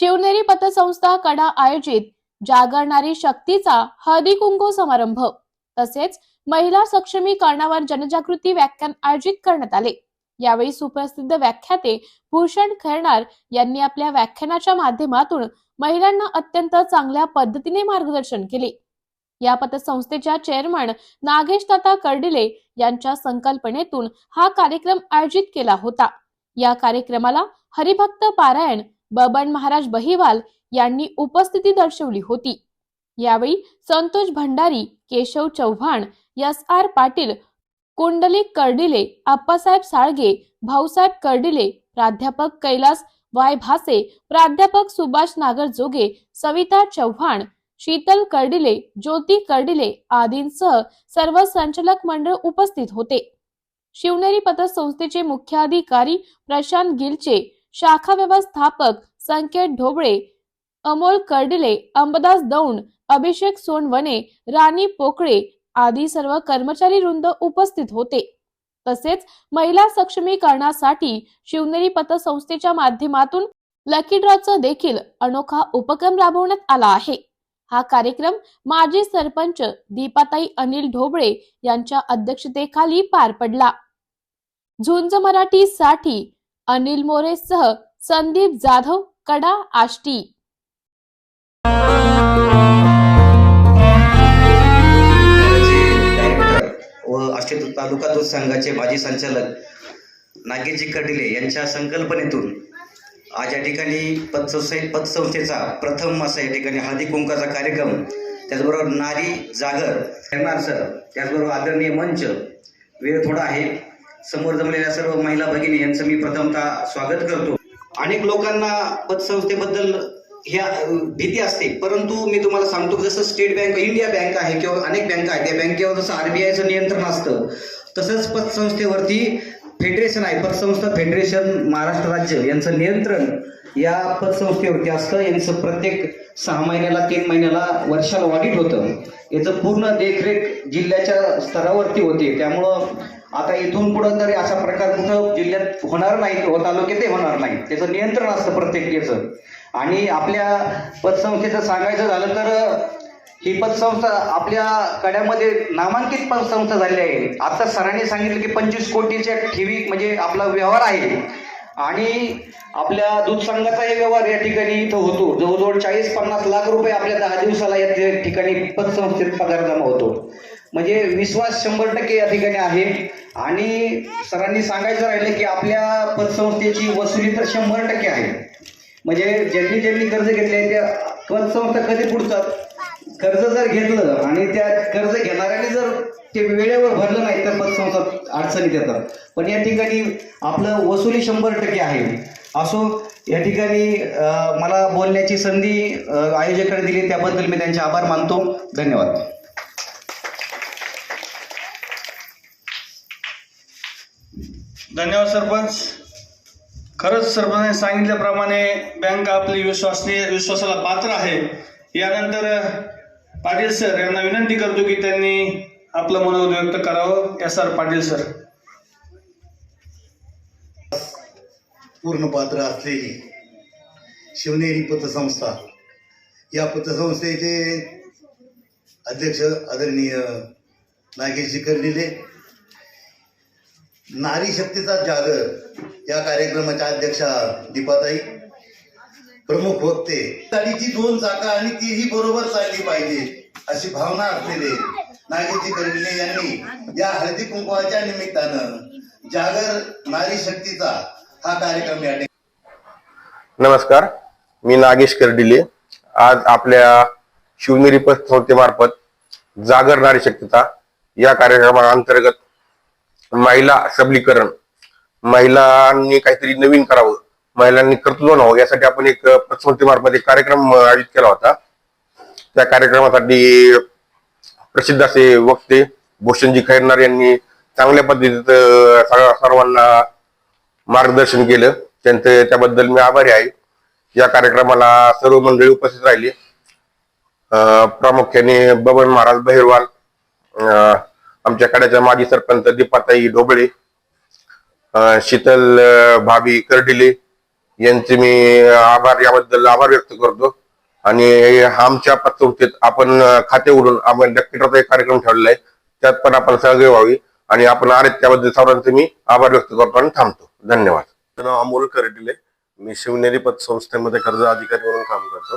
शिवनेरी पतसंस्था कडा आयोजित जागरणारी शक्तीचा हळदी कुंकू समारंभ. तसेच महिला सक्षमीकरणावर जनजागृती व्याख्यान आयोजित करण्यात आले. यावेळी सुप्रसिद्ध व्याख्याते भूषण खैरणार यांनी आपल्या व्याख्यानाच्या माध्यमातून महिलांना अत्यंत चांगल्या पद्धतीने मार्गदर्शन केले. या पतसंस्थेच्या चेअरमन नागेश ताता कर्डिले यांच्या संकल्पनेतून हा कार्यक्रम आयोजित केला होता. या कार्यक्रमाला हरिभक्त पारायण बबन महाराज बहिवाल यांनी उपस्थिती दर्शवली होती. यावेळी संतोष भंडारी केशव चव्हाण एस आर पाटील कुंडलिक कर्डिले आप्पासाहेब साळगे भाऊसाहेब कर्डिले प्राध्यापक कैलास वाय भासे प्राध्यापक सुभाष नागर जोगे सविता चव्हाण शीतल कर्डिले ज्योती कर्डिले आदींसह सर्व संचालक मंडळ उपस्थित होते. शिवनेरी पतसंस्थेचे मुख्याधिकारी प्रशांत गिलचे शाखा व्यवस्थापक संकेत ढोबळे अमोल कर्डिले अंबदास दौंड अभिषेक सोनवणे राणी पोकळे आदी सर्व कर्मचारी वृंद उपस्थित होते. तसेच महिला सक्षमीकरणासाठी शिवनेरी पतसंस्थेच्या माध्यमातून लकी ड्रॉचा देखील अनोखा उपक्रम राबवण्यात आला आहे. हा कार्यक्रम माजी सरपंच दीपाताई अनिल ढोबळे यांच्या अध्यक्षतेखाली पार पडला. झुंज मराठी साठी अनिल मोरेसह संदीप जाधव कडा आष्टी. व आष्टी तालुका दूध संघाचे माजी संचालक नागेजी कडिले यांच्या संकल्पनेतून आज या ठिकाणी पतसंस्थे पतसंस्थेचा प्रथम असा या ठिकाणी हळदी कुंकाचा कार्यक्रम त्याचबरोबर नारी जागर त्याचबरोबर आदरणीय मंच वेळ थोडा आहे. समोर जमलेल्या सर्व महिला भगिनी यांचं मी प्रथमतः स्वागत करतो. अनेक लोकांना पतसंस्थेबद्दल ह्या भीती असते. परंतु मी तुम्हाला सांगतो जसं स्टेट बँक इंडिया बँक आहे किंवा अनेक बँका आहेत त्या बँकेवर जसं आरबीआयचं नियंत्रण असतं तसंच पतसंस्थेवरती फेडरेशन आहे. पतसंस्था फेडरेशन महाराष्ट्र राज्य यांचं नियंत्रण या पतसंस्थेवरती असतं. यांचं प्रत्येक सहा महिन्याला तीन महिन्याला वर्षाला ऑडिट होतं. याचं पूर्ण देखरेख जिल्ह्याच्या स्तरावरती होते. त्यामुळं आता इथून पुढं तरी असा प्रकार कुठं जिल्ह्यात होणार नाही किंवा ते होणार नाही. त्याचं नियंत्रण असतं प्रत्येक याचं आणि आपल्या पतसंस्थेचं सांगायचं झालं तर ही पतसंस्था आपल्या कड्यामध्ये नामांकित पतसंस्था झाली आहे. आता सरांनी सांगितलं की पंचवीस कोटीच्या ठेवी म्हणजे आपला व्यवहार आहे. आणि आपल्या दूध संघाचाही व्यवहार या ठिकाणी इथं होतो. जवळजवळ चाळीस पन्नास लाख रुपये आपल्या दहा दिवसाला या ठिकाणी पतसंस्थेत पगार जमा होतो. म्हणजे विश्वास शंभर टक्के या ठिकाणी आहे. आणि सरांनी सांगायचं राहिलं की आपल्या पतसंस्थेची वसुली तर शंभर टक्के आहे. म्हणजे ज्यांनी ज्यांनी कर्ज घेतले त्या पतसंस्था कधी पुढतात? कर्ज जर घेतलं आणि त्या कर्ज घेणाऱ्याने जर ते वेळेवर भरलं नाही तर पतसंस्था अडचणीत येतात पण या ठिकाणी आपलं वसुली शंभर टक्के आहे. असो या ठिकाणी मला बोलण्याची संधी अं, आयोजकांनी दिली त्याबद्दल मी त्यांचे आभार मानतो. धन्यवाद. धन्यवाद सरपंच. खरंच सरपंचाने सांगितल्याप्रमाणे बँक आपली विश्वासनीय विश्वासाला पात्र आहे. यानंतर पाटील सर यांना विनंती करतो की त्यांनी आपलं मनोगत व्यक्त करावं. S R Patil sir. पूर्ण पात्र असलेली शिवनेरी पतसंस्था. या पतसंस्थेचे अध्यक्ष आदरणीय नागेशजी कर्डिले नारी शक्तीचा जागर या कार्यक्रमाच्या अध्यक्षा दीपाताई. प्रमुख होते. गाडीची दोन चाका आणि तीही बरोबर चालली पाहिजे अशी भावना असलेले नागेजी कर्डिले यांनी या हळदी कुंकवाच्या निमित्तानं जागर नारी शक्तीचा हा कार्यक्रम या नमस्कार मी नागेश कर्डिले. आज आपल्या शिवनेरी पथ संस्थेमार्फत जागर नारी शक्तीचा या कार्यक्रमाअंतर्गत महिला सबलीकरण महिलांनी काहीतरी नवीन करावं. महिलांनी कर्तृत्व व्हावं यासाठी आपण एक मार्फत एक कार्यक्रम आयोजित केला होता. त्या कार्यक्रमासाठी प्रसिद्ध असे वक्ते भूषणजी खैरनार यांनी चांगल्या पद्धतीत सर्व- सर्वांना मार्गदर्शन केलं. त्यांचं त्याबद्दल मी आभारी आहे. या कार्यक्रमाला सर्व मंडळी उपस्थित राहिली. प्रामुख्याने बबन महाराज बहिरवाल आमच्या कड्याच्या माजी सरपंच दीपाताई ढोबळे शीतल भाभी कर्डिले यांचे मी आभार याबद्दल आभार व्यक्त करतो. आणि आमच्या पतसंस्थेत आपण खाते उघडून आपण लकीड्रॉचा एक कार्यक्रम ठेवलेला आहे. त्यात पण आपण सहभागी व्हावी. आणि आपण आले त्याबद्दल सर्वांचे मी आभार व्यक्त करतो आणि थांबतो. धन्यवाद. नाव अमोल करटिले. मी शिवनेरी पतसंस्थेमध्ये कर्ज अधिकारी म्हणून काम करतो.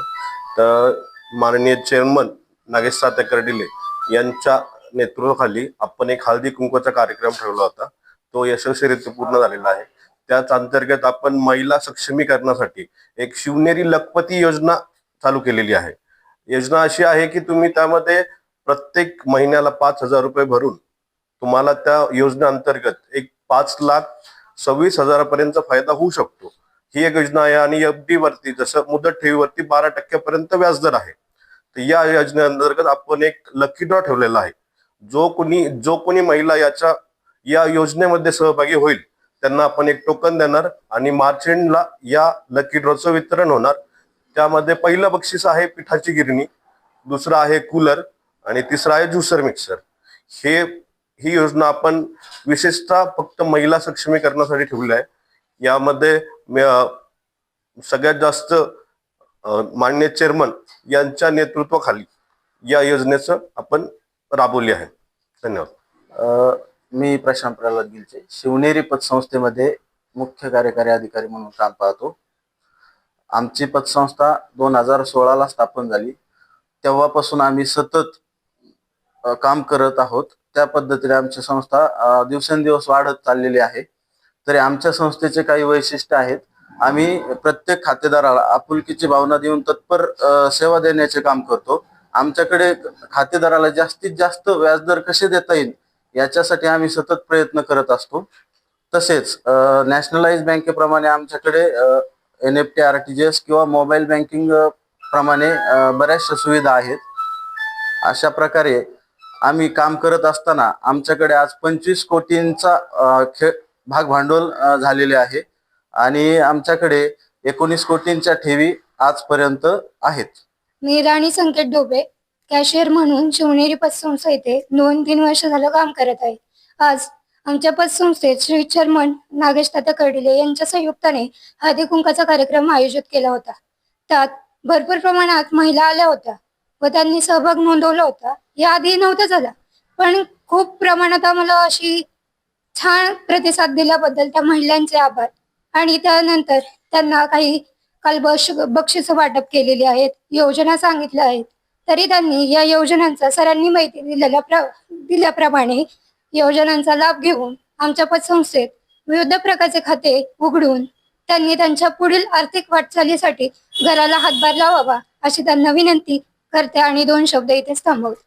तर माननीय चेअरमन नागेश साते कर्डिले यांच्या नेतृत्वाखाली आपण एक हळदी कुंकवाचा कार्यक्रम ठेवला होता. तो यशस्वीरित्या पूर्ण झालेला आहे. त्याच अंतर्गत आपण महिला सक्षमीकरणासाठी एक शिवनेरी लखपती योजना चालू केलेली आहे. योजना अशी आहे की तुम्ही त्यामध्ये प्रत्येक महिन्याला पाच हजार रुपये भरून तुम्हाला त्या योजनेअंतर्गत एक पाच लाख सव्वीस हजारापर्यंत फायदा होऊ शकतो. ही एक योजना आहे आणि एफ डी वरती जसं मुदत ठेवीवरती बारा टक्क्यापर्यंत व्याजदर आहे. तर या योजनेअंतर्गत आपण एक लकी ड्रॉ ठेवलेला आहे. जो कोणी जो कोणी महिला याच्या या योजनेमध्ये सहभागी होईल त्यांना आपण एक टोकन देणार आणि मार्च एंडला या लकी ड्रॉचं वितरण होणार. त्यामध्ये पहिलं बक्षीस आहे पिठाची गिरणी दुसरं आहे कूलर आणि तिसरं आहे ज्युसर मिक्सर हे ही योजना आपण विशेषतः फक्त महिला सक्षमीकरणासाठी ठेवली आहे. यामध्ये सगळ्यात जास्त मान्य चेअरमन यांच्या नेतृत्वाखाली या योजनेचं आपण राबवली आहे. धन्यवाद. मी प्रशांत प्रल्हाद गिलचे शिवनेरी पतसंस्थेमध्ये मुख्य कार्यकारी अधिकारी म्हणून काम पाहतो. आमची पतसंस्था दोन हजार सोळाला स्थापन झाली. तेव्हापासून आम्ही सतत काम करत आहोत. त्या पद्धतीने आमची संस्था दिवसेंदिवस वाढत चाललेली आहे. तरी आमच्या संस्थेचे काही वैशिष्ट्य आहेत. आम्ही प्रत्येक खातेदाराला आपुलकीची भावना देऊन तत्पर सेवा देण्याचे काम करतो. आमच्याकडे खातेदाराला जास्तीत जास्त व्याजदर कसे देता येईल? याच्यासाठी आम्ही सतत प्रयत्न करत असतो. तसेच नॅशनलाइज बँकेप्रमाणे आमच्याकडे N F T R T G S किंवा मोबाईल बँकिंग प्रमाणे बऱ्याचशा सुविधा आहेत. अशा प्रकारे आम्ही काम करत असताना आमच्याकडे आज पंचवीस कोटींचा खेळ खे भाग भांडवल झालेले आहे. आणि आमच्याकडे एकोणीस कोटींच्या ठेवी आजपर्यंत आहेत. मी राणी संकेत डोबे कॅशियर म्हणून शिवनेरी पतसंस्था येथे दोन तीन वर्ष झालं काम करत आहे. आज आमच्या पतसंस्थेत श्री चर्मन नागेश तात्या कर्डिले यांच्या संयुक्ताने हळदी कुंकाचा कार्यक्रम आयोजित केला होता. त्यात भरपूर प्रमाणात महिला आल्या होत्या व त्यांनी सहभाग नोंदवला होता. याआधी नव्हता झाला पण खूप प्रमाणात आम्हाला अशी छान प्रतिसाद दिल्याबद्दल त्या महिलांचे आभार. आणि त्यानंतर त्यांना काही काल बक्ष बक्षिस वाटप केलेली आहेत योजना सांगितल्या आहेत. तरी त्यांनी या योजनांचा सरांनी माहिती दिलेल्या प्र दिल्याप्रमाणे योजनांचा लाभ घेऊन आमच्या पतसंस्थेत विविध प्रकारचे खाते उघडून त्यांनी त्यांच्या पुढील आर्थिक वाटचालीसाठी घराला हातभार लावावा अशी त्यांना विनंती करते आणि दोन शब्द इथेच थांबवते.